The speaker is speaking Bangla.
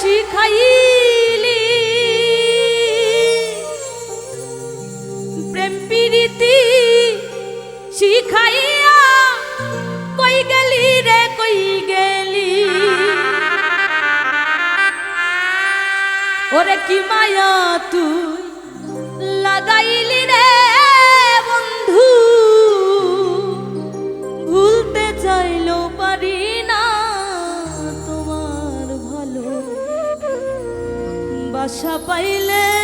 শিখাইলি। প্রেম প্রীতি শিখাইয়া কই গেলি রে কই গেলি? ওরে কি মায়া তুই। বাসা পাইলে